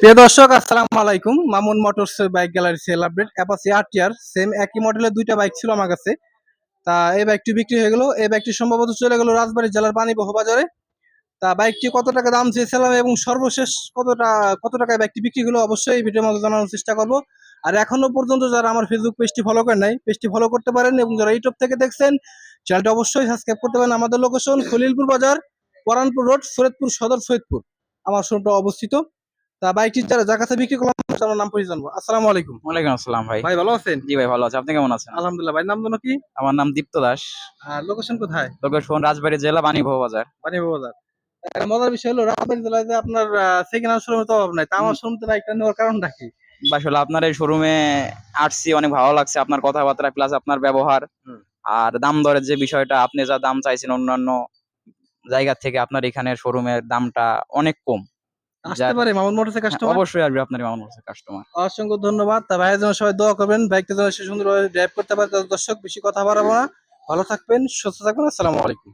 প্রিয় দর্শক, আসসালামু আলাইকুম। Mamun Motors bike gallery sale update Apache R TR same একই মডেলের দুইটা বাইক ছিল আমার কাছে। তা এই বাইকটি বিক্রি হয়ে গেল। এই বাইকটি সম্ভবত চলে গেল রাজবাড়ী জেলার পানিবহ বাজারে। তা বাইকটি কত টাকা দাম চেয়েছিলাম এবং সর্বশেষ কতটা, কত টাকায় বাইকটি বিক্রি হলো অবশ্যই এই ভিডিওর মধ্যে জানানোর চেষ্টা করব। আর এখনও পর্যন্ত যারা আমার ফেসবুক পেজটি ফলো করেন নাই পেজটি ফলো করতে পারেন এবং যারা ইউটিউব থেকে দেখছেন চ্যানেলটা অবশ্যই সাবস্ক্রাইব করতে পারেন। আমাদের লোকেশন খলিলপুর বাজার, পরানপুর রোড সৈয়দপুর সদর সৈয়দপুর। আমার শোরুমটা অবস্থিত। তা বাইকটি যারা যার কাছে বিক্রি করলাম আমার নাম পরিচয় জানব। আসসালামু আলাইকুম। ওয়ালাইকুম আসসালাম ভাই। ভাই ভালো আছেন? জি ভাই ভালো আছে। আপনি কেমন আছেন? আলহামদুলিল্লাহ ভাই নাম জানো কি? আমার নাম দীপ্ত দাস। আর লোকেশন কোথায়? লোকেশন রাজবাড়ী জেলা বাণীভব বাজার। বানিয়ে বাজার। মজার বিষয় হলো রাজবাড়ী জেলায় যে আপনার সেকেন্ড হ্যান্ড শোরুমের তো অভাব নাই তা আমার শোরুম থেকে বাইকটা নেওয়ার কারণটা কি? আসলে আপনার এই শোরুমে আসছি অনেক ভালো লাগছে আপনার কথাবার্তা প্লাস আপনার ব্যবহার। আর দাম দরের যে বিষয়টা আপনি যা দাম চাইছেন অন্যান্য জায়গা থেকে আপনার এখানে শোরুমের দামটা অনেক কম। আসতে পারে মামুন মোটরসের কাস্টমার অবশ্যই আসবে আপনার মামুন কাস্টমার অসংখ্য ধন্যবাদ। তা ভাইয়ের জন্য সবাই দোয়া করবেন। বাইকটা যেন সে সুন্দরভাবে ড্রাইভ করতে পারে। দর্শক বেশি কথা বাড়াবো না। ভালো থাকবেন সুস্থ থাকবেন। আসসালামু আলাইকুম।